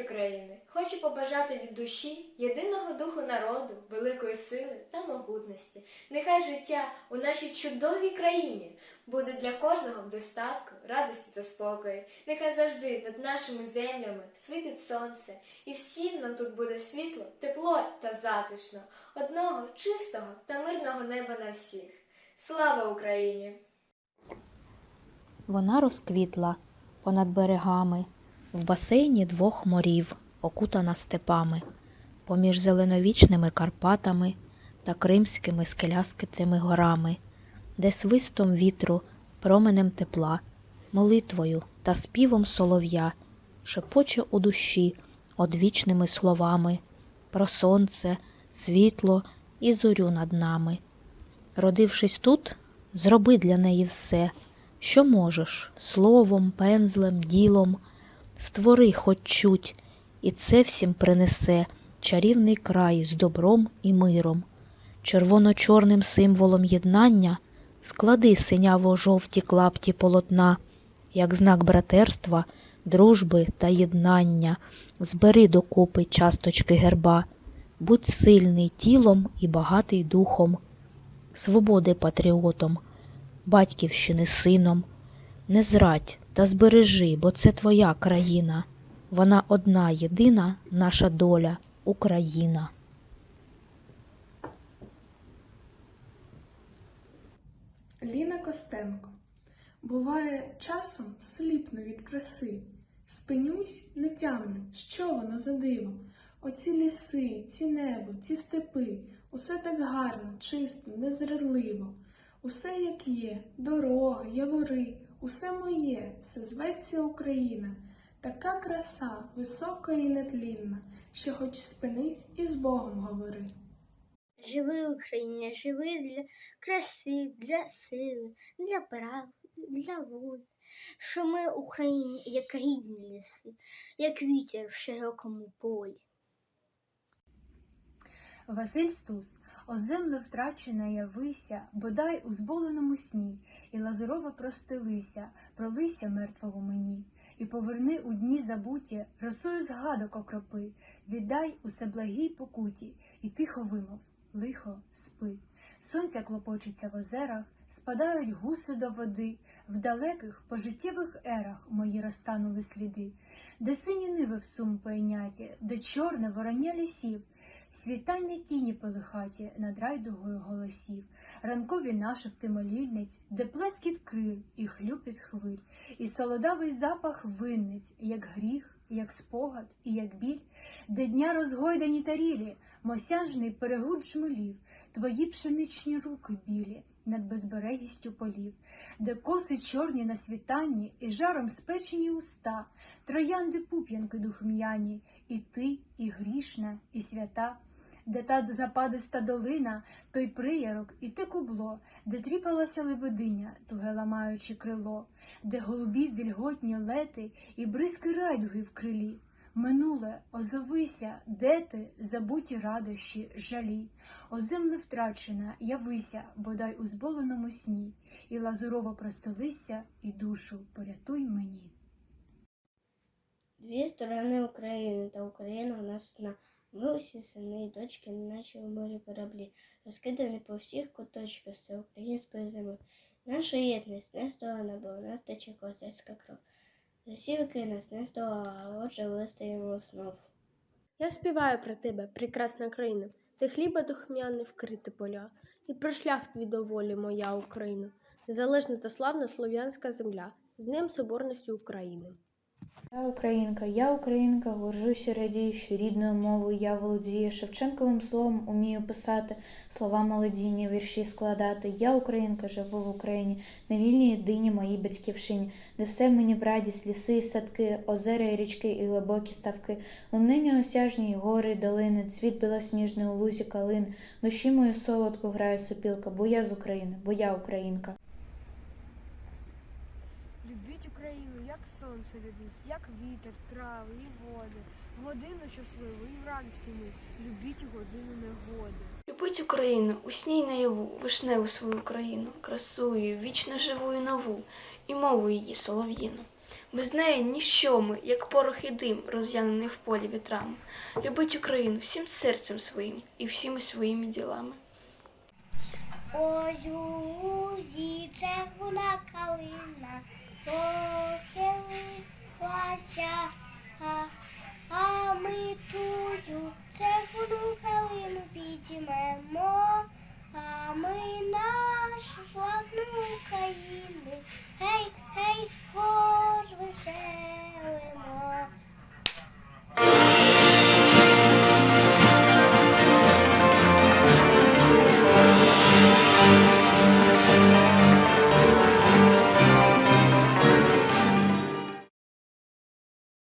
України, хочу побажати від душі єдиного духу народу, великої сили та могутності. Нехай життя у нашій чудовій країні буде для кожного в достатку, радості та спокою. Нехай завжди над нашими землями світить сонце, і всім нам тут буде світло, тепло та затишно, одного чистого та мирного неба на всіх. Слава Україні! Вона розквітла понад берегами, в басейні двох морів, окутана степами, поміж зеленовічними Карпатами та кримськими скеляскитими горами, де свистом вітру, променем тепла, молитвою та співом солов'я шепоче у душі одвічними словами про сонце, світло і зорю над нами. Родившись тут, зроби для неї все, що можеш, словом, пензлем, ділом, створи хоч чуть, і це всім принесе чарівний край з добром і миром. Червоно-чорним символом єднання склади синяво-жовті клапті полотна, як знак братерства, дружби та єднання, збери докупи часточки герба, будь сильний тілом і багатий духом, свободи патріотом, батьківщини сином. Не зрадь та збережи, бо це твоя країна. Вона одна єдина наша доля Україна. Ліна Костенко. Буває, часом сліпну від краси. Спинюсь, не тямлю, що воно за диво. Оці ліси, ці небо, ці степи, усе так гарно, чисто, незрадливо. Усе як є, дорога, явори, усе моє, все зветься Україна. Така краса, висока і нетлінна, що хоч спинись і з Богом говори. Живи Україна, живи для краси, для сили, для прав, для волі. Що ми Україні, як рідні ліси, як вітер в широкому полі. Василь Стус, о земле втрачена явися, бодай у зболеному сні, і лазурова простилися, пролися мертвого мені, і поверни у дні забуті, росою згадок окропи, віддай усе благій покуті, і тихо вимов, лихо спи. Сонця клопочеться в озерах, спадають гуси до води, в далеких пожиттєвих ерах мої розтанули сліди, де сині ниви в сум пойняті, де чорне вороння лісів. Світання тіні полихаті над райдугою голосів, ранкові нашепти молільниць, де плескіт крил і хлюпіт хвиль, і солодавий запах винниць, як гріх, як спогад і як біль, де дня розгойдані тарілі, мосяжний перегуд жмелів, твої пшеничні руки білі над безберегістю полів, де коси чорні на світанні і жаром спечені уста, троянди пуп'янки духм'яні, і ти, і грішна, і свята, де та западиста долина, той приярок і те кубло, де тріпалася лебединя, туге ламаючи крило, де голубів вільготні лети і бризки райдуги в крилі. Минуле, озовися, де ти, забуті радощі, жалі, о земле втрачена, явися, бодай у зболеному сні, і лазурово простилися, і душу порятуй мені. Дві сторони України та Україна у нас одна. Ми усі сини і дочки, наче у морі кораблі, розкидані по всіх куточках це української зими. Наша єдність не здолана, бо у нас тече козацька кров. За всі віки нас не здолала, а отже вистоїмо знов. Я співаю про тебе, прекрасна країна, де хліба духмяний вкрити поля, і про шлях твій до волі, моя Україна, незалежна та славна слов'янська земля, з Днем Соборності України. Я українка, я українка, горжуся, радію, що рідною мовою я володію Шевченковим словом умію писати, слова молодіння, вірші складати. Я українка, живу в Україні, на вільній єдині моїй батьківщині, де все мені в радість, ліси і садки, озера і річки і глибокі ставки, лунині осяжні, гори, й долини, цвіт білосніжний у лузі калин, душі мою солодко грає сопілка, бо я з України, бо я українка. Любіть Україну, як сонце любіть, як вітер, трави і води, в годину щасливу і в радості ми, любіть годину негоди. Любить Україну, у сні наяву, вишневу свою країну, красую, вічно живу і нову, і мову її солов'їну. Без неї ніщо ми, як порох і дим, розв'янений в полі вітрами. Любить Україну всім серцем своїм і всіми своїми ділами. Ой, у лузі червона калина похилилася, а, а ми тую червону калину підіймемо.